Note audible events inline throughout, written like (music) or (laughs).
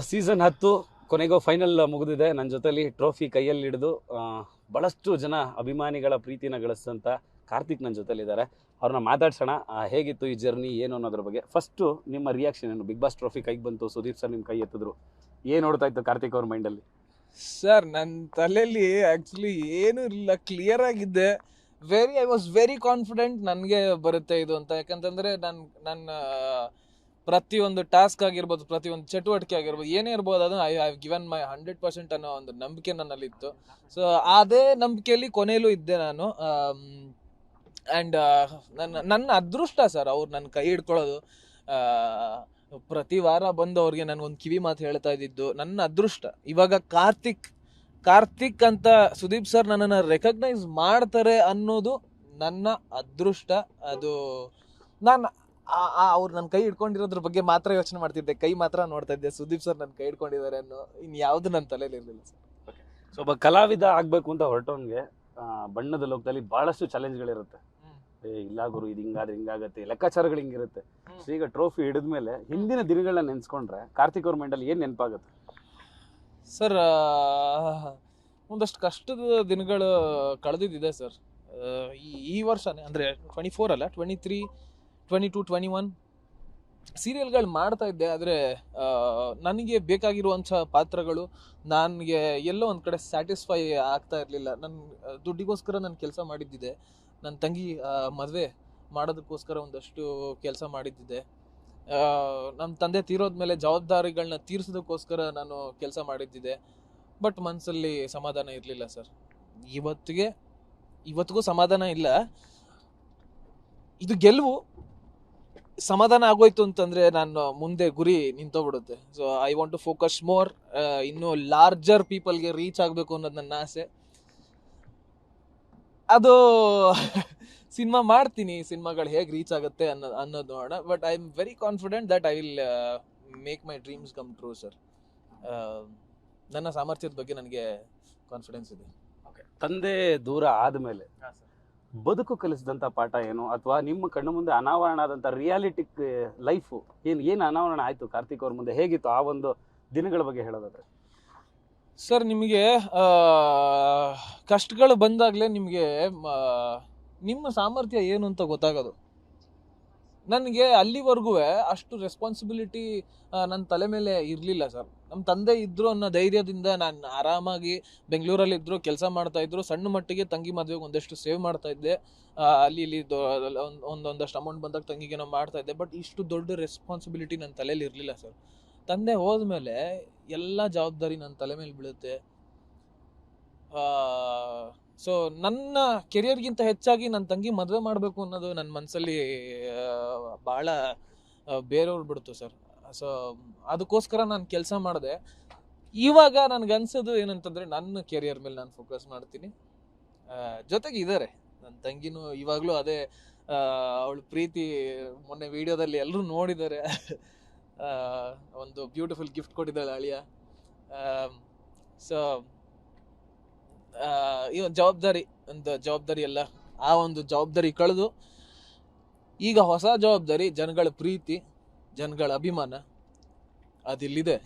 Season ಹತ್ತು ಕೊನೆಗೂ final ಮುಗಿದಿದೆ. ನನ್ನ ಜೊತೆಲಿ ಟ್ರೋಫಿ ಕೈಯಲ್ಲಿ ಹಿಡಿದು ಬಹಳಷ್ಟು ಜನ ಅಭಿಮಾನಿಗಳ ಪ್ರೀತಿನ ಗಳಿಸಿದಂಥ ಕಾರ್ತಿಕ್ ನನ್ನ ಜೊತೆಲಿದ್ದಾರೆ. ಅವ್ರನ್ನ ಮಾತಾಡ್ಸೋಣ ಹೇಗಿತ್ತು ಈ ಜರ್ನಿ ಏನು ಅನ್ನೋದ್ರ ಬಗ್ಗೆ. ಫಸ್ಟು ನಿಮ್ಮ ರಿಯಾಕ್ಷನ್ ಏನು? ಬಿಗ್ ಬಾಸ್ ಟ್ರೋಫಿ ಕೈಗೆ ಬಂತು, ಸುದೀಪ್ ಸರ್ ನಿಮ್ಮ ಕೈ ಎತ್ತಿದ್ರು. ಏನು ನೋಡ್ತಾ ಇತ್ತು ಕಾರ್ತಿಕ್ ಅವ್ರ ಮೈಂಡಲ್ಲಿ ಸರ್ ನನ್ನ ತಲೆಯಲ್ಲಿ ಆ್ಯಕ್ಚುಲಿ ಏನೂ ಇಲ್ಲ ಕ್ಲಿಯರ್ ಆಗಿದ್ದೆ. Very I was very confident ನನಗೆ ಬರುತ್ತೆ ಇದು ಅಂತ. ಯಾಕಂತಂದರೆ ನನ್ನ ನನ್ನ ಪ್ರತಿಯೊಂದು ಟಾಸ್ಕ್ ಆಗಿರ್ಬೋದು, ಪ್ರತಿಯೊಂದು ಚಟುವಟಿಕೆ ಆಗಿರ್ಬೋದು, ಏನೇ ಇರ್ಬೋದು ಅದನ್ನ I have given my hundred percent ಅನ್ನೋ ಒಂದು ನಂಬಿಕೆ ನನ್ನಲ್ಲಿತ್ತು. ಸೊ ಅದೇ ನಂಬಿಕೆಯಲ್ಲಿ ಕೊನೆಯಲ್ಲೂ ಇದ್ದೆ ನಾನು. ಆ್ಯಂಡ್ ನನ್ನ ನನ್ನ ಅದೃಷ್ಟ ಸರ್ ಅವ್ರು ನನ್ನ ಕೈ ಹಿಡ್ಕೊಳ್ಳೋದು. ಪ್ರತಿ ವಾರ ಬಂದು ಅವ್ರಿಗೆ ನನಗೊಂದು ಕಿವಿ ಮಾತು ಹೇಳ್ತಾ ಇದ್ದಿದ್ದು, ನನ್ನ ಅದೃಷ್ಟ. ಇವಾಗ ಕಾರ್ತಿಕ್ ಕಾರ್ತಿಕ್ ಅಂತ ಸುದೀಪ್ ಸರ್ ನನ್ನನ್ನು ರೆಕಗ್ನೈಸ್ ಮಾಡ್ತಾರೆ ಅನ್ನೋದು ನನ್ನ ಅದೃಷ್ಟ. ಅದು, ನಾನು ಅವ್ರು ನನ್ನ ಕೈ ಹಿಡ್ಕೊಂಡಿರೋದ್ರ ಬಗ್ಗೆ ಮಾತ್ರ ಯೋಚನೆ ಮಾಡ್ತಿದ್ದೆ. ಕೈ ಮಾತ್ರ ನೋಡ್ತಾ ಇದ್ದೆ. ಸುದೀಪ್ ಸರ್ ನನ್ನ ಕೈ ಹಿಡ್ಕೊಂಡಿದ್ದಾರೆ ಅನ್ನೋ ಇನ್ ಯಾವ್ದು ನನ್ನ ತಲೆಯಲ್ಲಿ ಇರಲಿಲ್ಲ ಸರ್. ಸೊ ಒಬ್ಬ ಕಲಾವಿದ ಆಗಬೇಕು ಅಂತ ಹೊರಟೋನ್ಗೆ ಬಣ್ಣದ ಲೋಕದಲ್ಲಿ ಬಹಳಷ್ಟು ಚಾಲೆಂಜ್ಗಳಿರುತ್ತೆ ಏ ಇಲ್ಲ ಗುರು ಇದು ಹಿಂಗಾದ್ರೆ ಹಿಂಗಾಗತ್ತೆ. ಲೆಕ್ಕಾಚಾರಗಳು ಹಿಂಗಿರುತ್ತೆ. ಸೊ ಈಗ ಟ್ರೋಫಿ ಹಿಡಿದ್ಮೇಲೆ ಹಿಂದಿನ ದಿನಗಳನ್ನ ನೆನ್ಸ್ಕೊಂಡ್ರೆ ಕಾರ್ತಿಕ್ ಅವ್ರ ಮೈಂಡಲ್ಲಿ ಏನು ನೆನಪಾಗುತ್ತೆ? ಸರ್ ಒಂದಷ್ಟು ಕಷ್ಟದ ದಿನಗಳು ಕಳೆದಿದ್ದಿದೆ ಸರ್. ಈ ಈ ವರ್ಷನೇ ಅಂದರೆ ಟ್ವೆಂಟಿ ಫೋರ್ ಅಲ್ಲ twenty three twenty two twenty one ಸೀರಿಯಲ್ಗಳು ಮಾಡ್ತಾ ಇದ್ದೆ, ಆದರೆ ನನಗೆ ಬೇಕಾಗಿರುವಂಥ ಪಾತ್ರಗಳು ನನಗೆ ಎಲ್ಲೋ ಒಂದು ಕಡೆ ಸ್ಯಾಟಿಸ್ಫೈ ಆಗ್ತಾ ಇರಲಿಲ್ಲ. ನನ್ನ ದುಡ್ಡಿಗೋಸ್ಕರ ನಾನು ಕೆಲಸ ಮಾಡಿದ್ದಿದೆ. ನನ್ನ ತಂಗಿ ಮದುವೆ ಮಾಡೋದಕ್ಕೋಸ್ಕರ ಒಂದಷ್ಟು ಕೆಲಸ ಮಾಡಿದ್ದಿದೆ. ನಮ್ಮ ತಂದೆ ತೀರೋದ ಮೇಲೆ ಜವಾಬ್ದಾರಿಗಳನ್ನ ತೀರಿಸೋದಕ್ಕೋಸ್ಕರ ನಾನು ಕೆಲಸ ಮಾಡಿದ್ದಿದೆ. ಬಟ್ ಮನಸ್ಸಲ್ಲಿ ಸಮಾಧಾನ ಇರಲಿಲ್ಲ ಸರ್. ಇವತ್ತಿಗೆ, ಇವತ್ತಿಗೂ ಸಮಾಧಾನ ಇಲ್ಲ. ಇದು ಗೆಲುವು. ಸಮಾಧಾನ ಆಗೋಯ್ತು ಅಂತಂದ್ರೆ ನಾನು ಮುಂದೆ ಗುರಿ ನಿಂತೋಗ್ಬಿಡುತ್ತೆ. So I want to focus more ಇನ್ನು ಲಾರ್ಜರ್ ಪೀಪಲ್ಗೆ ರೀಚ್ ಆಗಬೇಕು ಅನ್ನೋದು ನನ್ನ ಆಸೆ. ಅದು (laughs) ಸಿನಿಮಾ ಮಾಡ್ತೀನಿ ಸಿನಿಮಾಗಳು ಹೇಗೆ ರೀಚ್ ಆಗುತ್ತೆ ಅನ್ನೋ ಅನ್ನೋದು ನೋಡೋಣ. But I am very confident that I will make my dreams come true sir ನನ್ನ ಸಾಮರ್ಥ್ಯದ ಬಗ್ಗೆ ನನಗೆ ಕಾನ್ಫಿಡೆನ್ಸ್ ಇದೆ. ತಂದೆ ದೂರ ಆದಮೇಲೆ ಬದುಕು ಕಲಿಸಿದಂಥ ಪಾಠ ಏನು? ಅಥವಾ ನಿಮ್ಮ ಕಣ್ಣು ಮುಂದೆ ಅನಾವರಣ ಆದಂಥ ರಿಯಾಲಿಟಿಕ್ ಲೈಫು ಏನು ಏನು ಅನಾವರಣ ಆಯಿತು ಕಾರ್ತಿಕ್ ಅವ್ರ ಮುಂದೆ? ಹೇಗಿತ್ತು ಆ ಒಂದು ದಿನಗಳ ಬಗ್ಗೆ ಹೇಳೋದಾದ್ರೆ? ಸರ್, ನಿಮಗೆ ಕಷ್ಟಗಳು ಬಂದಾಗಲೇ ನಿಮಗೆ ನಿಮ್ಮ ಸಾಮರ್ಥ್ಯ ಏನು ಅಂತ ಗೊತ್ತಾಗೋದು. ನನಗೆ ಅಲ್ಲಿವರೆಗೂ ಅಷ್ಟು ರೆಸ್ಪಾನ್ಸಿಬಿಲಿಟಿ ನನ್ನ ತಲೆ ಮೇಲೆ ಇರಲಿಲ್ಲ ಸರ್. ನಮ್ಮ ತಂದೆ ಇದ್ರು ಅನ್ನೋ ಧೈರ್ಯದಿಂದ ನಾನು ಆರಾಮಾಗಿ ಬೆಂಗಳೂರಲ್ಲಿ ಇದ್ದರು ಕೆಲಸ ಮಾಡ್ತಾ ಇದ್ರು, ಸಣ್ಣ ಮಟ್ಟಿಗೆ ತಂಗಿ ಮದುವೆಗೆ ಒಂದಷ್ಟು ಸೇವ್ ಮಾಡ್ತಾ ಇದ್ದೆ. ಅಲ್ಲಿ ಇಲ್ಲಿ ಒಂದು ಒಂದೊಂದಷ್ಟು ಅಮೌಂಟ್ ಬಂದಾಗ ತಂಗಿಗೆ ನಾವು ಮಾಡ್ತಾ ಇದ್ದೆ. ಬಟ್ ಇಷ್ಟು ದೊಡ್ಡ ರೆಸ್ಪಾನ್ಸಿಬಿಲಿಟಿ ನನ್ನ ತಲೆಯಲ್ಲಿ ಇರಲಿಲ್ಲ ಸರ್. ತಂದೆ ಹೋದ್ಮೇಲೆ ಎಲ್ಲ ಜವಾಬ್ದಾರಿ ನನ್ನ ತಲೆ ಮೇಲೆ ಬೀಳುತ್ತೆ. ಸೊ ನನ್ನ ಕೆರಿಯರ್ಗಿಂತ ಹೆಚ್ಚಾಗಿ ನನ್ನ ತಂಗಿ ಮದುವೆ ಮಾಡಬೇಕು ಅನ್ನೋದು ನನ್ನ ಮನಸ್ಸಲ್ಲಿ ಭಾಳ ಬೇರೆಯವ್ರು ಬಿಡ್ತು ಸರ್. ಸೊ ಅದಕ್ಕೋಸ್ಕರ ನಾನು ಕೆಲಸ ಮಾಡಿದೆ. ಇವಾಗ ನನಗೆ ಅನ್ಸೋದು ಏನಂತಂದರೆ, ನನ್ನ ಕೆರಿಯರ್ ಮೇಲೆ ನಾನು ಫೋಕಸ್ ಮಾಡ್ತೀನಿ. ಜೊತೆಗೆ ಇದ್ದಾರೆ ನನ್ನ ತಂಗಿನೂ ಇವಾಗಲೂ ಅದೇ ಅವಳು ಪ್ರೀತಿ ಮೊನ್ನೆ ವಿಡಿಯೋದಲ್ಲಿ ಎಲ್ಲರೂ ನೋಡಿದ್ದಾರೆ. ಒಂದು ಬ್ಯೂಟಿಫುಲ್ ಗಿಫ್ಟ್ ಕೊಟ್ಟಿದ್ದಾಳೆ ಅಳಿಯ. ಸೊ ಒಂದು ಜವಾಬ್ದಾರಿ ಒಂದು ಜವಾಬ್ದಾರಿ ಎಲ್ಲ ಆ ಒಂದು ಜವಾಬ್ದಾರಿ ಕಳೆದು, ಈಗ ಹೊಸ ಜವಾಬ್ದಾರಿ, ಜನಗಳ ಪ್ರೀತಿ, ಜನಗಳ ಅಭಿಮಾನ, ಅದಿಲ್ಲಿದೆ.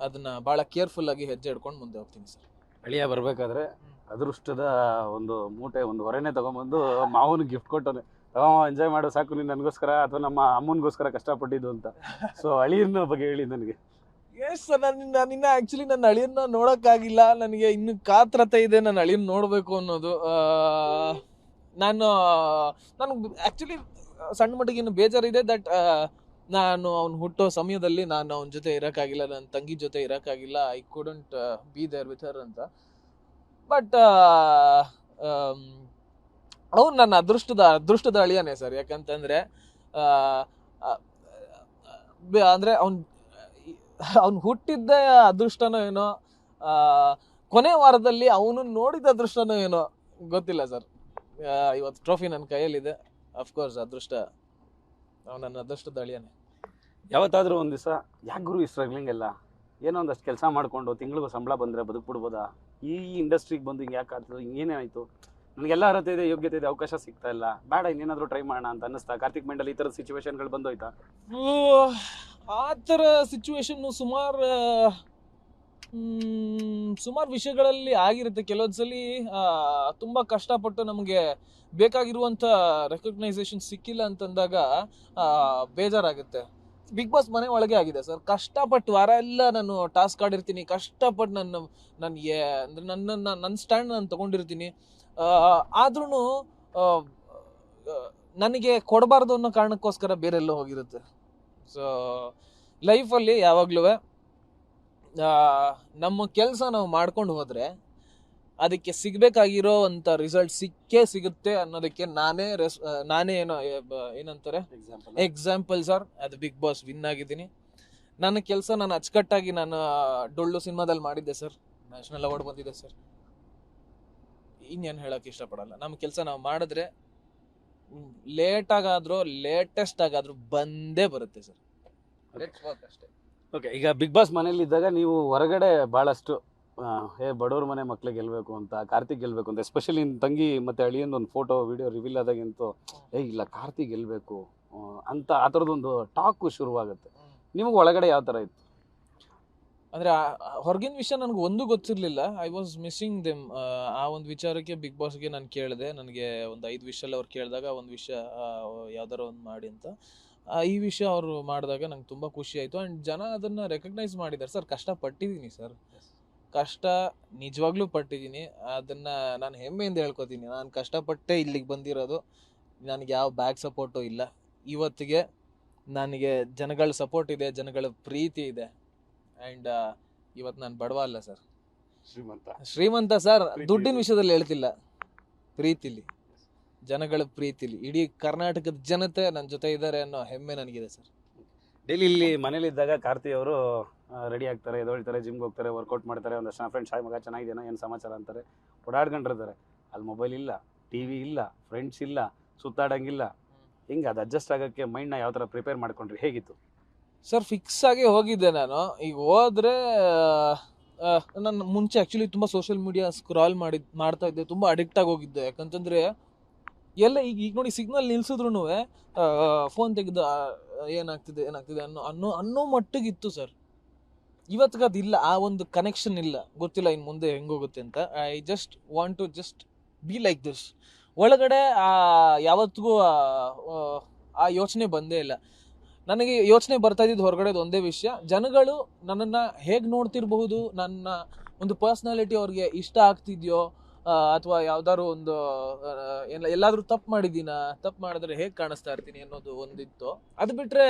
ಅದನ್ನ ಭಾಳ ಕೇರ್ಫುಲ್ ಆಗಿ ಹೆಜ್ಜೆ ಹಿಡ್ಕೊಂಡು ಮುಂದೆ ಹೋಗ್ತೀನಿ ಸರ್. ಅಳಿಯ, ಬರಬೇಕಾದ್ರೆ ಅದೃಷ್ಟದ ಒಂದು ಮೂಟೆ, ಒಂದು ಹೊರೆನೆ ತಗೊಂಬಂದು ಮಾವನ ಗಿಫ್ಟ್ ಕೊಟ್ಟವನೆ. ತಗೋ ಎಂಜಾಯ್ ಮಾಡೋ, ಸಾಕು, ನೀನು ನನಗೋಸ್ಕರ ಅಥವಾ ನಮ್ಮ ಅಮ್ಮನಿಗೋಸ್ಕರ ಕಷ್ಟಪಟ್ಟಿದ್ದು ಅಂತ. ಸೊ ಅಳಿಯನ ಬಗ್ಗೆ ಹೇಳಿ ನನಗೆ. ಎಸ್ ಸರ್ ನಾನು ಇನ್ನ ಆ್ಯಕ್ಚುಲಿ ನನ್ನ ಅಳಿಯನ್ನ ನೋಡೋಕ್ಕಾಗಿಲ್ಲ. ನನಗೆ ಇನ್ನು ಕಾತ್ರತೆ ಇದೆ ನನ್ನ ಅಳಿಯನ್ ನೋಡಬೇಕು ಅನ್ನೋದು. ನಾನು ನಾನು ಆ್ಯಕ್ಚುಲಿ ಸಣ್ಣ ಮಟ್ಟಿಗೆ ಇನ್ನು ಬೇಜಾರಿದೆ ದಟ್ ನಾನು ಅವ್ನು ಹುಟ್ಟೋ ಸಮಯದಲ್ಲಿ ನಾನು ಅವನ ಜೊತೆ ಇರೋಕ್ಕಾಗಿಲ್ಲ, ನನ್ನ ತಂಗಿ ಜೊತೆ ಇರೋಕ್ಕಾಗಿಲ್ಲ. I couldn't be there with her ಅಂತ. ಬಟ್ ಅವ್ನು ನನ್ನ ಅದೃಷ್ಟದ ಅದೃಷ್ಟದ ಅಳಿಯನೇ ಸರ್ ಯಾಕಂತಂದರೆ ಅಂದರೆ ಅವ್ನು ಅವ್ನು ಹುಟ್ಟಿದ್ದೇ ಅದೃಷ್ಟನೋ ಏನೋ ಕೊನೆ ವಾರದಲ್ಲಿ ಅವನು ನೋಡಿದ ಅದೃಷ್ಟನೋ ಏನೋ, ಗೊತ್ತಿಲ್ಲ ಸರ್. ಇವತ್ತು ಟ್ರೋಫಿ ನನ್ನ ಕೈಯಲ್ಲಿದೆ. ಅಫ್ಕೋರ್ಸ್ ಅದೃಷ್ಟ ಅವ್ನು ನನ್ನ ಅದೃಷ್ಟದ ಅಳಿಯನೇ. ಯಾವತ್ತಾದರೂ ಒಂದು ದಿವಸ, ಯಾಕೆ ಗುರು ಈ ಸ್ಟ್ರಗ್ಲಿಂಗ್ ಎಲ್ಲ? ಏನೋ ಒಂದಷ್ಟು ಕೆಲಸ ಮಾಡಿಕೊಂಡು ತಿಂಗಳಿಗೂ ಸಂಬಳ ಬಂದರೆ ಬದುಕ್ಬಿಡ್ಬೋದಾ? ಈ ಇಂಡಸ್ಟ್ರಿಗೆ ಬಂದು ಹಿಂಗೆ ಯಾಕೆ ಆಗ್ತದೆ ಹಿಂಗೆ ಏನೇನಾಯಿತು ನನಗೆಲ್ಲ ಅರ್ಹತೆ ಇದೆ, ಯೋಗ್ಯತೆ ಇದೆ, ಅವಕಾಶ ಸಿಗ್ತಾ ಇಲ್ಲ. ಬೇಡ, ಇನ್ನೇನಾದ್ರೂ ಟ್ರೈ ಮಾಡೋಣ ಅಂತ ಅನ್ನಿಸ್ತಾ. ಕಾರ್ತಿಕ್ ಮಂಡಲ್ ಈ ಥರದ ಸಿಚುವೇಶನ್ಗಳು ಬಂದೋಯ್ತಾ? ಆ ಥರ ಸಿಚುವೇಶನ್ನು ಸುಮಾರು ಸುಮಾರು ವಿಷಯಗಳಲ್ಲಿ ಆಗಿರುತ್ತೆ. ಕೆಲವೊಂದು ಸಲ ತುಂಬಾ ಕಷ್ಟಪಟ್ಟು ನಮಗೆ ಬೇಕಾಗಿರುವಂತ ರೆಕಗ್ನೈಸೇಷನ್ ಸಿಕ್ಕಿಲ್ಲ ಅಂತಂದಾಗ ಬೇಜಾರಾಗುತ್ತೆ. ಬಿಗ್ ಬಾಸ್ ಮನೆ ಒಳಗೆ ಆಗಿದೆ ಸರ್. ಕಷ್ಟಪಟ್ಟು ವಾರ ಎಲ್ಲ ನಾನು ಟಾಸ್ಕ್ ಆಡಿರ್ತೀನಿ. ಕಷ್ಟಪಟ್ಟು ನನ್ನ ನನಗೆ ಅಂದ್ರೆ ನನ್ನ ನನ್ನ ಸ್ಟ್ಯಾಂಡ್ ನಾನು ತಗೊಂಡಿರ್ತೀನಿ. ಆದ್ರೂ ನನಗೆ ಕೊಡಬಾರ್ದು ಅನ್ನೋ ಕಾರಣಕ್ಕೋಸ್ಕರ ಬೇರೆಲ್ಲೋ ಹೋಗಿರುತ್ತೆ. ಸೊ ಲೈಫಲ್ಲಿ ಯಾವಾಗಲೂ ನಮ್ಮ ಕೆಲಸ ನಾವು ಮಾಡ್ಕೊಂಡು ಹೋದರೆ ಅದಕ್ಕೆ ಸಿಗಬೇಕಾಗಿರೋ ಅಂತ ರಿಸಲ್ಟ್ ಸಿಕ್ಕೇ ಸಿಗುತ್ತೆ ಅನ್ನೋದಕ್ಕೆ ನಾನೇ ರೆಸ್ ನಾನೇ ಏನೋ ಏನಂತಾರೆ? ಎಕ್ಸಾಂಪಲ್ ಎಕ್ಸಾಂಪಲ್ ಸರ್ ಅದು ಬಿಗ್ ಬಾಸ್ ವಿನ್ ಆಗಿದ್ದೀನಿ. ನನ್ನ ಕೆಲಸ ನಾನು ಅಚ್ಚುಕಟ್ಟಾಗಿ ನಾನು ಡೊಳ್ಳು ಸಿನಿಮಾದಲ್ಲಿ ಮಾಡಿದ್ದೆ ಸರ್ ನ್ಯಾಷನಲ್ ಅವಾರ್ಡ್ ಬಂದಿದೆ ಸರ್ ಇನ್ನೇನು ಹೇಳೋಕೆ ಇಷ್ಟಪಡಲ್ಲ. ನಮ್ಮ ಕೆಲಸ ನಾವು ಮಾಡಿದ್ರೆ ಲೇಟಾಗಾದರೂ ಲೇಟೆಸ್ಟ್ ಆಗಾದರೂ ಬಂದೇ ಬರುತ್ತೆ ಸರ್. ಅಷ್ಟೇ. ಓಕೆ ಈಗ ಬಿಗ್ ಬಾಸ್ ಮನೇಲಿದ್ದಾಗ ನೀವು ಹೊರಗಡೆ ಭಾಳಷ್ಟು ಹೇ ಏ ಬಡವ್ರ ಮನೆ ಮಕ್ಳಿಗೆ ಗೆಲ್ಬೇಕು ಅಂತ ಕಾರ್ತಿಕ್ ಗೆಲ್ಬೇಕು ಅಂತ ಎಸ್ಪೆಷಲಿ ನಿನ್ನ ತಂಗಿ ಮತ್ತು ಅಳಿಯಂದು ಒಂದು ಫೋಟೋ ವಿಡಿಯೋ ರಿವೀಲ್ ಆದಾಗಿಂತೂ ಏ ಇಲ್ಲ ಕಾರ್ತಿಕ್ ಗೆಲ್ಬೇಕು ಅಂತ ಆ ಥರದೊಂದು ಟಾಕು ಶುರುವಾಗುತ್ತೆ. ನಿಮಗೆ ಒಳಗಡೆ ಯಾವ ಥರ ಇತ್ತು? ಅಂದ್ರೆ ಹೊರಗಿನ ವಿಷಯ ನನಗೆ ಒಂದು ಗೊತ್ತಿರಲಿಲ್ಲ. ಐ ವಾಸ್ ಮಿಸ್ಸಿಂಗ್ ದೆಮ್ ಆ ಒಂದು ವಿಚಾರಕ್ಕೆ ಬಿಗ್ ಬಾಸ್ಗೆ ನಾನು ಕೇಳಿದೆ. ನನಗೆ ಒಂದು ಐದು ವಿಷಯಲ್ಲಿ ಅವ್ರು ಕೇಳಿದಾಗ ಒಂದು ವಿಷಯ ಯಾವ್ದಾರ ಒಂದು ಮಾಡಿ ಅಂತ. ಈ ವಿಷಯ ಅವರು ಮಾಡಿದಾಗ ನಂಗೆ ತುಂಬ ಖುಷಿ ಆಯಿತು. ಆ್ಯಂಡ್ ಜನ ಅದನ್ನು ರೆಕಗ್ನೈಸ್ ಮಾಡಿದ್ದಾರೆ ಸರ್ ಕಷ್ಟ ಪಟ್ಟಿದ್ದೀನಿ ಸರ್ ಕಷ್ಟ ನಿಜವಾಗ್ಲೂ ಪಟ್ಟಿದ್ದೀನಿ. ಅದನ್ನು ನಾನು ಹೆಮ್ಮೆಯಿಂದ ಹೇಳ್ಕೊತೀನಿ. ನಾನು ಕಷ್ಟಪಟ್ಟೆ ಇಲ್ಲಿಗೆ ಬಂದಿರೋದು. ನನಗೆ ಯಾವ ಬ್ಯಾಕ್ ಸಪೋರ್ಟು ಇಲ್ಲ. ಇವತ್ತಿಗೆ ನನಗೆ ಜನಗಳ ಸಪೋರ್ಟ್ ಇದೆ ಜನಗಳ ಪ್ರೀತಿ ಇದೆ. ಆ್ಯಂಡ್ ಇವತ್ತು ನಾನು ಬಡವ ಅಲ್ಲ ಸರ್ ಶ್ರೀಮಂತ. ಶ್ರೀಮಂತ ಸರ್ ದುಡ್ಡಿನ ವಿಷಯದಲ್ಲಿ ಹೇಳ್ತಿಲ್ಲ. ಪ್ರೀತಿಲಿ. ಜನಗಳ ಪ್ರೀತಿಲಿ. ಇಡೀ ಕರ್ನಾಟಕದ ಜನತೆ ನನ್ನ ಜೊತೆ ಇದ್ದಾರೆ ಅನ್ನೋ ಹೆಮ್ಮೆ ನನಗಿದೆ ಸರ್ ಡೈಲಿ ಇಲ್ಲಿ ಮನೇಲಿ ಇದ್ದಾಗ ಕಾರ್ತಿ ಅವರು ರೆಡಿ ಆಗ್ತಾರೆ ಎದೊಳ್ತಾರೆ ಜಿಮ್ಗೆ ಹೋಗ್ತಾರೆ ವರ್ಕೌಟ್ ಮಾಡ್ತಾರೆ ಒಂದಷ್ಟು ನನ್ನ ಫ್ರೆಂಡ್ಸ್ ಹಾಯ್ ಮಗ ಚೆನ್ನಾಗಿದೆಯಾ ಏನು ಸಮಾಚಾರ? ಅಂತಾರೆ. ಓಡಾಡ್ಕೊಂಡಿರ್ತಾರೆ. ಅಲ್ಲಿ ಮೊಬೈಲ್ ಇಲ್ಲ ಟಿ ವಿ ಇಲ್ಲ ಫ್ರೆಂಡ್ಸ್ ಇಲ್ಲ ಸುತ್ತಾಡಂಗಿಲ್ಲ. ಹಿಂಗೆ ಅದು ಅಡ್ಜಸ್ಟ್ ಆಗೋಕ್ಕೆ ಮೈಂಡ್ನ ಯಾವ ಥರ ಪ್ರಿಪೇರ್ ಮಾಡ್ಕೊಂಡ್ರಿ? ಹೇಗಿತ್ತು? ಸರ್ ಫಿಕ್ಸ್ ಆಗಿ ಹೋಗಿದ್ದೆ ನಾನು. ಈಗ ಹೋದ್ರೆ ನಾನು ಮುಂಚೆ ಆ್ಯಕ್ಚುಲಿ ತುಂಬ ಸೋಷಿಯಲ್ ಮೀಡಿಯಾ ಸ್ಕ್ರಾಲ್ ಮಾಡಿ ಮಾಡ್ತಾ ಇದ್ದೆ. ತುಂಬ ಅಡಿಕ್ಟ್ ಆಗಿ ಹೋಗಿದ್ದೆ. ಯಾಕಂತಂದ್ರೆ, ಎಲ್ಲ ಈಗ ಈಗ ನೋಡಿ ಸಿಗ್ನಲ್ ನಿಲ್ಸಿದ್ರು ಫೋನ್ ತೆಗೆದು ಏನಾಗ್ತಿದೆ ಏನಾಗ್ತಿದೆ ಅನ್ನೋ ಅನ್ನೋ ಅನ್ನೋ ಮಟ್ಟಿಗಿತ್ತು ಸರ್ ಇವತ್ತಿಗೆ ಅದಿಲ್ಲ. ಆ ಒಂದು ಕನೆಕ್ಷನ್ ಇಲ್ಲ. ಗೊತ್ತಿಲ್ಲ ಇನ್ನು ಮುಂದೆ ಹೆಂಗೋಗುತ್ತೆ ಅಂತ. I just want to just be like this ಒಳಗಡೆ ಯಾವತ್ತಿಗೂ ಆ ಯೋಚನೆ ಬಂದೇ ಇಲ್ಲ. ನನಗೆ ಯೋಚನೆ ಬರ್ತಾ ಇದ್ದಿದ್ದು ಹೊರಗಡೆದು ಒಂದೇ ವಿಷಯ. ಜನಗಳು ನನ್ನನ್ನು ಹೇಗೆ ನೋಡ್ತಿರಬಹುದು, ನನ್ನ ಒಂದು ಪರ್ಸ್ನಾಲಿಟಿ ಅವ್ರಿಗೆ ಇಷ್ಟ ಆಗ್ತಿದ್ಯೋ ಅಥವಾ ಯಾವ್ದಾದ್ರು ಒಂದು ಎಲ್ಲ, ಎಲ್ಲಾದ್ರೂ ತಪ್ಪು ಮಾಡಿದ್ದೀನ, ತಪ್ಪು ಮಾಡಿದ್ರೆ ಹೇಗೆ ಕಾಣಿಸ್ತಾ ಇರ್ತೀನಿ ಅನ್ನೋದು ಒಂದಿತ್ತು. ಅದು ಬಿಟ್ರೆ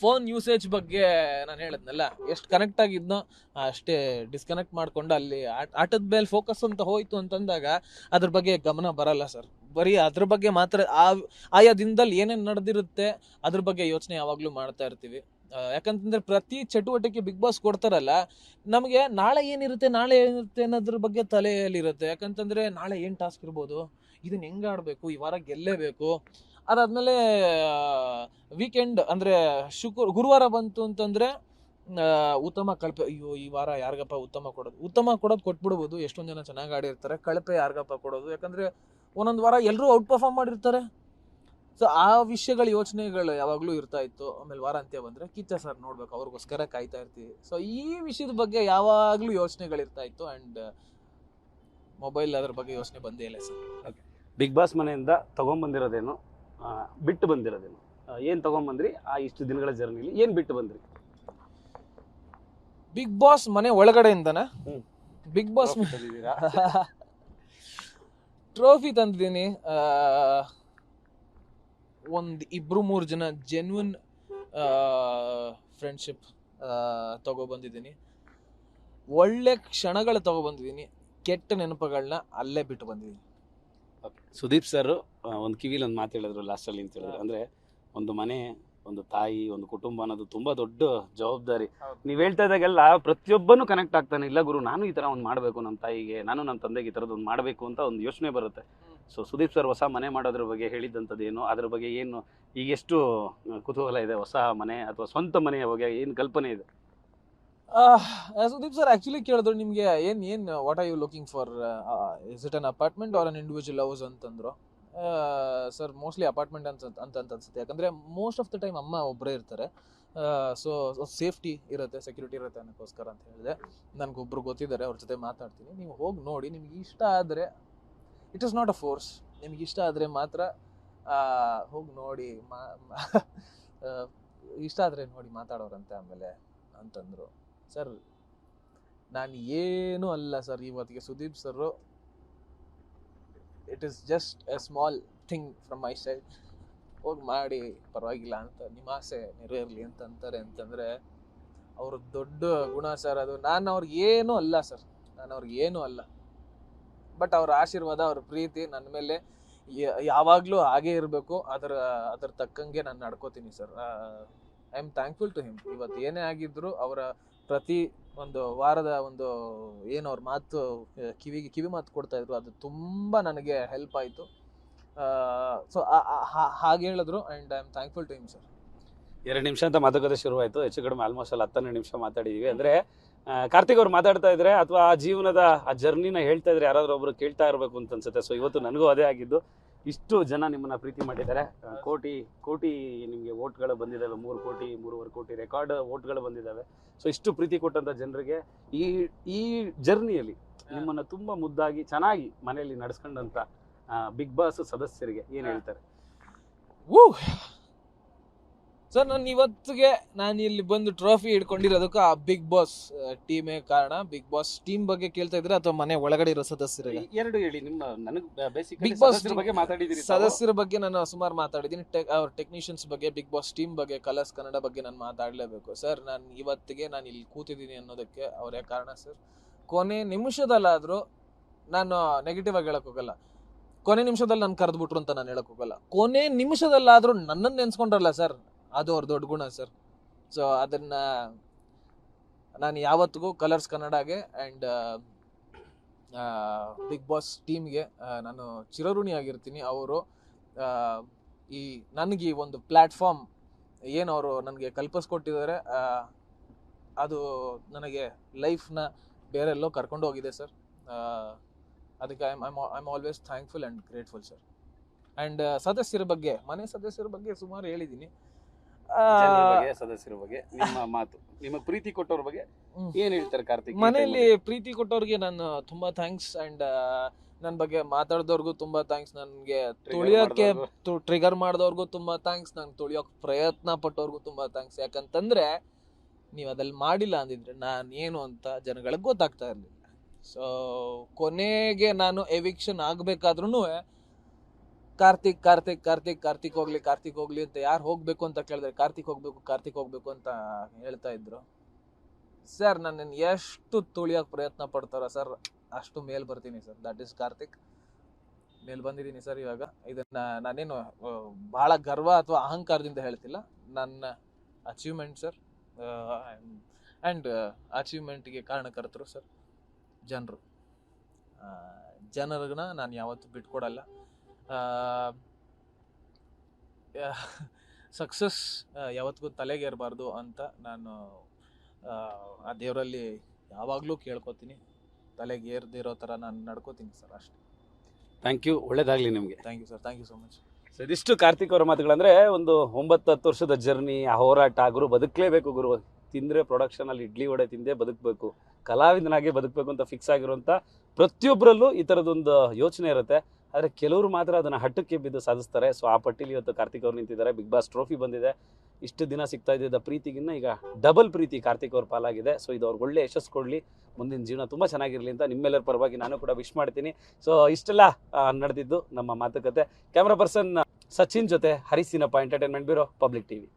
ಫೋನ್ ಯೂಸೇಜ್ ಬಗ್ಗೆ ನಾನು ಹೇಳಿದ್ನಲ್ಲ, ಎಷ್ಟು ಕನೆಕ್ಟ್ ಆಗಿದ್ನೋ ಅಷ್ಟೇ ಡಿಸ್ಕನೆಕ್ಟ್ ಮಾಡಿಕೊಂಡು ಅಲ್ಲಿ ಆಟ- ಆಟದ ಮೇಲೆ ಫೋಕಸ್ ಅಂತ ಹೋಯ್ತು ಅಂತಂದಾಗ ಅದ್ರ ಬಗ್ಗೆ ಗಮನ ಬರಲ್ಲ ಸರ್. ಬರೀ ಅದ್ರ ಬಗ್ಗೆ ಮಾತ್ರ ಆ, ಆಯಾ ದಿನದಲ್ಲಿ ಏನೇನು ನಡೆದಿರುತ್ತೆ ಅದ್ರ ಬಗ್ಗೆ ಯೋಚನೆ ಯಾವಾಗಲೂ ಮಾಡ್ತಾ ಇರ್ತೀವಿ. ಯಾಕಂತಂದ್ರೆ ಪ್ರತಿ ಚಟುವಟಿಕೆ ಬಿಗ್ ಬಾಸ್ ಕೊಡ್ತಾರಲ್ಲ, ನಮಗೆ ನಾಳೆ ಏನಿರುತ್ತೆ ನಾಳೆ ಏನಿರುತ್ತೆ ಅನ್ನೋದ್ರ ಬಗ್ಗೆ ತಲೆಯಲ್ಲಿರುತ್ತೆ. ಯಾಕಂತಂದ್ರೆ ನಾಳೆ ಏನು ಟಾಸ್ಕ್ ಇರ್ಬೋದು ಇದನ್ನ ಹೆಂಗೆ ಆಡಬೇಕು, ಈ ವಾರ ಗೆಲ್ಲೇಬೇಕು. ಅದಾದ್ಮೇಲೆ ವೀಕೆಂಡ್ ಅಂದ್ರೆ ಶುಕ್ರ, ಗುರುವಾರ ಬಂತು ಅಂತಂದ್ರೆ ಉತ್ತಮ ಕಳಪೆ, ಅಯ್ಯೋ, ಈ ವಾರ ಯಾರಿಗಪ್ಪ ಉತ್ತಮ ಕೊಡೋದು ಉತ್ತಮ ಕೊಡೋದು ಕೊಟ್ಬಿಡ್ಬೋದು. ಎಷ್ಟೊಂದು ಜನ ಚೆನ್ನಾಗಿ ಆಡಿರ್ತಾರೆ, ಕಳಪೆ ಯಾರಿಗಪ್ಪ ಕೊಡೋದು. ಯಾಕಂದ್ರೆ ಒಂದೊಂದು ವಾರ ಎಲ್ಲರೂ ಔಟ್ ಪರ್ಫಾರ್ಮ್ ಮಾಡಿರ್ತಾರೆ. ಸೊ ಆ ವಿಷಯಗಳ ಯೋಚನೆಗಳು ಯಾವಾಗಲೂ ಇರ್ತಾ ಇತ್ತು. ಆಮೇಲೆ ವಾರಾಂತ್ಯ ಬಂದ್ರೆ ಕಿಚ್ಚ ಸರ್ ನೋಡ್ಬೇಕು ಅವ್ರಿಗೋಸ್ಕರ ಕಾಯ್ತಾ ಇರ್ತೀವಿ. ಸೊ ಈ ವಿಷಯದ ಬಗ್ಗೆ ಯಾವಾಗಲೂ ಯೋಚನೆಗಳಿರ್ತಾ ಇತ್ತು ಆ್ಯಂಡ್ ಮೊಬೈಲ್ ಅದ್ರ ಬಗ್ಗೆ ಯೋಚನೆ ಬಂದೇ ಇಲ್ಲ ಸರ್ ಬಿಗ್ ಬಾಸ್ ಮನೆಯಿಂದ ತೊಗೊಂಬಂದಿರೋದೇನು? ಬಿಟ್ಟು ಬಂದಿರೋದೇನು? ಏನು ತೊಗೊಂಬಂದ್ರಿ? ಆ ಇಷ್ಟು ದಿನಗಳ ಜರ್ನಿಲಿ ಏನು ಬಿಟ್ಟು ಬಂದ್ರಿ? ಬಿಗ್ ಬಾಸ್ ಮನೆ ಒಳಗಡೆಯಿಂದನ. Big boss? ಟ್ರೋಫಿ ತಂದಿದ್ದೀನಿ. ಒಂದು ಇಬ್ಬರು ಮೂರು ಜನ ಜೆನ್ಯನ್ ಫ್ರೆಂಡ್ಶಿಪ್ ತಗೊಬಂದಿದ್ದೀನಿ ಒಳ್ಳೆ ಕ್ಷಣಗಳು ತಗೊಬಂದಿದ್ದೀನಿ ಕೆಟ್ಟ ನೆನಪುಗಳನ್ನ ಅಲ್ಲೇ ಬಿಟ್ಟು ಬಂದಿದ್ದೀನಿ. ಸುದೀಪ್ ಸರ್ ಒಂದು ಕಿವಿಲಿ ಒಂದು ಮಾತು ಹೇಳಿದ್ರು ಲಾಸ್ಟಲ್ಲಿ ಅಂತ ಹೇಳಿದ್ರು. ಅಂದರೆ ಒಂದು ಮನೆ ಒಂದು ತಾಯಿ ಒಂದು ಕುಟುಂಬ ಅನ್ನೋದು ತುಂಬಾ ದೊಡ್ಡ ಜವಾಬ್ದಾರಿ. ನೀವ್ ಹೇಳ್ತಾ ಇದ್ದಾಗೆಲ್ಲ ಪ್ರತಿಯೊಬ್ಬನು ಕನೆಕ್ಟ್ ಆಗ್ತಾನೆ. ಇಲ್ಲ ಗುರು ನಾನು ಈ ತರ ಒಂದು ಮಾಡಬೇಕು ನಮ್ಮ ತಾಯಿಗೆ ನಾನು ನಮ್ಮ ತಂದೆಗೆ ಈ ಥರದ್ದು ಒಂದು ಮಾಡಬೇಕು ಅಂತ ಒಂದು ಯೋಚನೆ ಬರುತ್ತೆ. ಸೊ ಸುದೀಪ್ ಸರ್ ಹೊಸ ಮನೆ ಮಾಡೋದ್ರ ಬಗ್ಗೆ ಹೇಳಿದ್ದಂಥದ್ದು ಏನು ಅದ್ರ ಬಗ್ಗೆ ಏನು ಈಗ ಎಷ್ಟು ಕುತೂಹಲ ಇದೆ? ಹೊಸ ಮನೆ ಅಥವಾ ಸ್ವಂತ ಮನೆಯ ಬಗ್ಗೆ ಏನು ಕಲ್ಪನೆ ಇದೆ? ಸುದೀಪ್ ಸರ್ ಆಕ್ಚುಲಿ ಕೇಳಿದ್ರು ನಿಮಗೆ ಏನು ಏನು what are you looking for is it an apartment or an individual house ಅಂತಂದ್ರು? ಸರ್, ಮೋಸ್ಟ್ಲಿ ಅಪಾರ್ಟ್ಮೆಂಟ್ ಅಂತ ಅಂತ ಅನ್ಸುತ್ತೆ. ಯಾಕಂದ್ರೆ ಮೋಸ್ಟ್ ಆಫ್ ದ ಟೈಮ್ ಅಮ್ಮ ಒಬ್ಬರೇ ಇರ್ತಾರೆ. ಸೊ ಸೇಫ್ಟಿ ಇರುತ್ತೆ ಸೆಕ್ಯೂರಿಟಿ ಇರುತ್ತೆ ಅನ್ನೋಕ್ಕೋಸ್ಕರ ಅಂತ ಹೇಳಿದೆ. ನನಗೊಬ್ರು ಗೊತ್ತಿದ್ದಾರೆ, ಅವ್ರ ಜೊತೆ ಮಾತಾಡ್ತೀನಿ. ನೀವು ಹೋಗಿ ನೋಡಿ, ನಿಮ್ಗೆ ಇಷ್ಟ ಆದರೆ it is not a force ನಿಮ್ಗೆ ಇಷ್ಟ ಆದರೆ ಮಾತ್ರ ಹೋಗಿ ನೋಡಿ, ಮಾ- ಇಷ್ಟ ಆದರೆ ನೋಡಿ ಮಾತಾಡೋರಂತೆ ಆಮೇಲೆ ಅಂತಂದರು. ಸರ್, ನಾನು ಏನೂ ಅಲ್ಲ ಸರ್, ಇವತ್ತಿಗೆ Sudeep sir it is just a small thing from my side ಹೋಗಿ ಮಾಡಿ, ಪರವಾಗಿಲ್ಲ ಅಂತ ನಿಮ್ಮ ಆಸೆ ನೆರವೇರಲಿ ಅಂತ ಅಂತಾರೆ. ಅಂತಂದರೆ ಅವ್ರ ದೊಡ್ಡ ಗುಣ ಸರ್ ಅದು. ನಾನು ಅವ್ರಿಗೆ ಏನೂ ಅಲ್ಲ ಸರ್ ನಾನು ಅವ್ರಿಗೆ ಏನೂ ಅಲ್ಲ. ಬಟ್ ಅವ್ರ ಆಶೀರ್ವಾದ, ಅವ್ರ ಪ್ರೀತಿ ನನ್ನ ಮೇಲೆ ಯಾವಾಗಲೂ ಹಾಗೇ ಇರಬೇಕು. ಅದರ, ಅದ್ರ ತಕ್ಕಂಗೆ ನಾನು ನಡ್ಕೋತೀನಿ sir I am thankful to him ಇವತ್ತು ಏನೇ ಆಗಿದ್ರು ಅವರ ಪ್ರತಿ ಒಂದು ವಾರದ ಒಂದು ಏನು ಅವ್ರ ಮಾತು ಕಿವಿಗೆ, ಕಿವಿ ಮಾತು ಕೊಡ್ತಾ ಇದ್ರು, ಅದು ತುಂಬ ನನಗೆ ಹೆಲ್ಪ್ ಆಯಿತು. ಸೊ ಹಾಗೆ ಹೇಳಿದ್ರು and I am thankful to him sir ಎರಡು ನಿಮಿಷ ಅಂತ ಮಾತುಕತೆ ಶುರುವಾಯಿತು. ಹೆಚ್ಚು ಕಡಿಮೆ ಆಲ್ಮೋಸ್ಟ್ ಅಲ್ಲಿ ಹತ್ತನೇ ನಿಮಿಷ ಮಾತಾಡಿದ್ದೀವಿ ಅಂದರೆ ಕಾರ್ತಿಕ್ ಅವ್ರು ಮಾತಾಡ್ತಾ ಇದ್ರೆ ಅಥವಾ ಆ ಜೀವನದ ಆ ಜರ್ನಿನ ಹೇಳ್ತಾ ಇದ್ರೆ ಯಾರಾದರೂ ಒಬ್ರು ಕೇಳ್ತಾ ಇರಬೇಕು ಅಂತ ಅನ್ಸುತ್ತೆ. ಸೊ ಇವತ್ತು ನನಗೂ ಅದೇ ಆಗಿದ್ದು. ಇಷ್ಟು ಜನ ನಿಮ್ಮನ್ನ ಪ್ರೀತಿ ಮಾಡಿದ್ದಾರೆ. ಕೋಟಿ ಕೋಟಿ ನಿಮಗೆ ಓಟ್ಗಳು ಬಂದಿದ್ದಾವೆ. ಮೂರು ಕೋಟಿ ಮೂರುವರೆ ಕೋಟಿ ರೆಕಾರ್ಡ್ ಓಟ್ಗಳು ಬಂದಿದ್ದಾವೆ. ಸೊ ಇಷ್ಟು ಪ್ರೀತಿ ಕೊಟ್ಟಂತ ಜನರಿಗೆ ಈ ಈ ಜರ್ನಿಯಲ್ಲಿ ನಿಮ್ಮನ್ನ ತುಂಬಾ ಮುದ್ದಾಗಿ ಚೆನ್ನಾಗಿ ಮನೆಯಲ್ಲಿ ನಡೆಸ್ಕೊಂಡಂತ ಬಿಗ್ ಬಾಸ್ ಸದಸ್ಯರಿಗೆ ಏನ್ ಹೇಳ್ತಾರೆ? ಸರ್ ನಾನು ಇವತ್ತಿಗೆ ನಾನು ಇಲ್ಲಿ ಬಂದು ಟ್ರೋಫಿ ಹಿಡ್ಕೊಂಡಿರೋದಕ್ಕೆ ಆ ಬಿಗ್ ಬಾಸ್ ಟೀಮೇ ಕಾರಣ. ಬಿಗ್ ಬಾಸ್ ಟೀಮ್ ಬಗ್ಗೆ ಕೇಳ್ತಾ ಇದ್ರೆ ಅಥವಾ ಮನೆ ಒಳಗಡೆ ಇರೋ ಸದಸ್ಯರಿಗೆ ಎರಡು ಹೇಳಿ ನಿಮ್ಮ ನನಗೆ Boss ಸದಸ್ಯರ ಬಗ್ಗೆ ಮಾತಾಡಿದಿರಿ ಸದಸ್ಯರ ಬಗ್ಗೆ ನಾನು ಸುಮಾರು ಮಾತಾಡಿದ್ದೀನಿ. ಟೆಕ್ ಅವ್ರ ಟೆಕ್ನಿಷಿಯನ್ಸ್ ಬಗ್ಗೆ ಬಿಗ್ ಬಾಸ್ ಟೀಮ್ ಬಗ್ಗೆ ಕಲರ್ಸ್ ಕನ್ನಡ ಬಗ್ಗೆ ನಾನು ಮಾತಾಡಲೇಬೇಕು. ಸರ್ ನಾನು ಇವತ್ತಿಗೆ ನಾನು ಇಲ್ಲಿ ಕೂತಿದ್ದೀನಿ ಅನ್ನೋದಕ್ಕೆ ಅವರೇ ಕಾರಣ ಸರ್ ಕೊನೆ ನಿಮಿಷದಲ್ಲಾದರೂ ನಾನು ನೆಗೆಟಿವ್ ಆಗಿ ಹೇಳಕ್ ಹೋಗಲ್ಲ. ಕೊನೆ ನಿಮಿಷದಲ್ಲಿ ನಾನು ಕರೆದ್ಬಿಟ್ರು ಅಂತ ನಾನು ಹೇಳಕ್ ಹೋಗಲ್ಲ. ಕೊನೆ ನಿಮಿಷದಲ್ಲಾದರೂ ನನ್ನನ್ನು ನೆನ್ಸ್ಕೊಂಡ್ರಲ್ಲ ಸರ್ ಅದು ಅವ್ರ ದೊಡ್ಡ ಗುಣ, ಸರ್. ಸೊ ಅದನ್ನ ನಾನು ಯಾವತ್ತಿಗೂ ಕಲರ್ಸ್ ಕನ್ನಡಗೆ ಆ್ಯಂಡ್ ಬಿಗ್ ಬಾಸ್ ಟೀಮ್ಗೆ ನಾನು ಚಿರಋಣಿ ಆಗಿರ್ತೀನಿ. ಅವರು ಈ ನನಗೆ ಈ ಒಂದು ಪ್ಲ್ಯಾಟ್ಫಾರ್ಮ್ ಏನು ಅವರು ನನಗೆ ಕಲ್ಪಿಸ್ಕೊಟ್ಟಿದ್ದಾರೆ ಅದು ನನಗೆ ಲೈಫ್ನ ಬೇರೆಲ್ಲೋ ಕರ್ಕೊಂಡು ಹೋಗಿದೆ, ಸರ್. ಅದಕ್ಕೆ I I'm I am always thankful and grateful sir and ಸದಸ್ಯರ ಬಗ್ಗೆ, ಮನೆ ಸದಸ್ಯರ ಬಗ್ಗೆ ಸುಮಾರು ಹೇಳಿದ್ದೀನಿ. ಜನರ ಬಗ್ಗೆ ಸದಸ್ಯರ ಬಗ್ಗೆ ನಿಮ್ಮ ಮಾತು ನಿಮ್ಮ ಪ್ರೀತಿ ಕೊಟ್ಟವ್ರ ಬಗ್ಗೆ. ಏನ್ ಹೇಳ್ತಾರೆ ಕಾರ್ತಿಕ್ ಮನೆಯಲ್ಲಿ ಪ್ರೀತಿ ಕೊಟ್ಟವ್ರಿಗೆ ನಾನು ತುಂಬಾ ಥ್ಯಾಂಕ್ಸ್ ಅಂಡ್ ನನ್ನ ಬಗ್ಗೆ ಮಾತಾಡ್ದವ್ರಿಗೂ ತುಂಬಾ ಥ್ಯಾಂಕ್ಸ್ ನನಗೆ ತುಳಿಯೋಕೆ ಟ್ರಿಗರ್ ಮಾಡಿದವ್ರಿಗೂ. ತುಂಬಾ ಥ್ಯಾಂಕ್ಸ್ ನಂಗೆ ತುಳಿಯೋಕೆ ಪ್ರಯತ್ನ ಪಟ್ಟವ್ರಿಗೂ ತುಂಬಾ ಥ್ಯಾಂಕ್ಸ್ ಯಾಕಂತಂದ್ರೆ ನೀವು ಅದಲ್ಲಿ ಮಾಡಿಲ್ಲ ಅಂದಿದ್ರೆ ನಾನು ಏನು ಅಂತ ಜನಗಳಿಗೆ ಗೊತ್ತಾಗ್ತಾ ಇರಲಿಲ್ಲ. ಸೊ ಕೊನೆಗೆ ನಾನು ಎವಿಕ್ಷನ್ ಆಗ್ಬೇಕಾದ್ರೂ ಕಾರ್ತಿಕ್ ಕಾರ್ತಿಕ್ ಕಾರ್ತಿಕ್ ಕಾರ್ತಿಕ್ ಹೋಗ್ಲಿ ಕಾರ್ತಿಕ್ ಹೋಗ್ಲಿ ಅಂತ ಯಾರು ಹೋಗ್ಬೇಕು ಅಂತ ಕೇಳಿದ್ರೆ ಕಾರ್ತಿಕ್ ಹೋಗ್ಬೇಕು ಕಾರ್ತಿಕ್ ಹೋಗ್ಬೇಕು ಅಂತ ಹೇಳ್ತಾ ಇದ್ರು. ಸರ್ ನನ್ನನ್ನು ಎಷ್ಟು ತುಳಿಯೋಕೆ ಪ್ರಯತ್ನ ಪಡ್ತಾರ ಸರ್ ಅಷ್ಟು ಮೇಲ್ ಬರ್ತೀನಿ ಸರ್ ದಟ್ ಇಸ್ ಕಾರ್ತಿಕ್. ಮೇಲ್ ಬಂದಿದ್ದೀನಿ ಸರ್ ಇವಾಗ. ಇದನ್ನ ನಾನೇನು ಬಹಳ ಗರ್ವ ಅಥವಾ ಅಹಂಕಾರದಿಂದ ಹೇಳ್ತಿಲ್ಲ. ನನ್ನ ಅಚೀವ್ಮೆಂಟ್ ಸರ್ ಆ್ಯಂಡ್ ಅಚೀವ್ಮೆಂಟ್ಗೆ ಕಾರಣಕರ್ತರು ಸರ್ ಜನರು. ಜನರನ್ನ ನಾನು ಯಾವತ್ತೂ ಬಿಟ್ಕೊಡಲ್ಲ. ಸಕ್ಸಸ್ (laughs) ಯಾವತ್ತಿಗೂ ತಲೆಗೇರಬಾರ್ದು ಅಂತ ನಾನು ಆ, ಆ ದೇವರಲ್ಲಿ ಯಾವಾಗಲೂ ಕೇಳ್ಕೊತೀನಿ. ತಲೆಗೆ ಏರ್ದಿರೋ ಥರ ನಾನು ನಡ್ಕೋತೀನಿ ಸರ್ ಅಷ್ಟೇ. ಥ್ಯಾಂಕ್ ಯು ಒಳ್ಳೇದಾಗಲಿ ನಿಮಗೆ. Thank you sir thank you so much sir ಇದಿಷ್ಟು ಕಾರ್ತಿಕ್ ಅವರ ಮಾತುಗಳಂದರೆ ಒಂದು ಒಂಬತ್ತು ಹತ್ತು ವರ್ಷದ ಜರ್ನಿ ಆ ಹೋರಾಟ ಗುರು ಬದುಕಲೇಬೇಕು ಗುರು. ತಿಂದರೆ ಪ್ರೊಡಕ್ಷನಲ್ಲಿ ಇಡ್ಲಿ ವಡೆ ತಿಂದೇ ಬದುಕಬೇಕು. ಕಲಾವಿದನಾಗೆ ಬದುಕಬೇಕು ಅಂತ ಫಿಕ್ಸ್ ಆಗಿರುವಂಥ ಪ್ರತಿಯೊಬ್ಬರಲ್ಲೂ ಈ ಥರದೊಂದು ಯೋಚನೆ ಇರುತ್ತೆ. ಆದರೆ ಕೆಲವರು ಮಾತ್ರ ಅದನ್ನು ಹಟ್ಟಕ್ಕೆ ಬಿದ್ದು ಸಾಧಿಸ್ತಾರೆ. ಸೊ ಆ ಪಟ್ಟಿಲಿ ಇವತ್ತು ಕಾರ್ತಿಕ್ ಅವ್ರು ನಿಂತಿದ್ದಾರೆ. ಬಿಗ್ ಬಾಸ್ ಟ್ರೋಫಿ ಬಂದಿದೆ. ಇಷ್ಟು ದಿನ ಸಿಗ್ತಾ ಇದ್ದಿದ್ದ ಪ್ರೀತಿಗಿನ್ನ ಈಗ ಡಬಲ್ ಪ್ರೀತಿ ಕಾರ್ತಿಕ್ ಅವ್ರ ಪಾಲಾಗಿದೆ. ಸೊ ಇದು ಅವ್ರಿಗೆ ಒಳ್ಳೆ ಯಶಸ್ಸು ಕೊಡಲಿ. ಮುಂದಿನ ಜೀವನ ತುಂಬ ಚೆನ್ನಾಗಿರಲಿ ಅಂತ ನಿಮ್ಮೆಲ್ಲರ ಪರವಾಗಿ ನಾನು ಕೂಡ ವಿಶ್ ಮಾಡ್ತೀನಿ. ಸೊ ಇಷ್ಟೆಲ್ಲ ನಡೆದಿದ್ದು ನಮ್ಮ ಮಾತುಕತೆ. ಕ್ಯಾಮ್ರಾ ಪರ್ಸನ್ ಸಚಿನ್ ಜೊತೆ Harisinappa entertainment bureau Public TV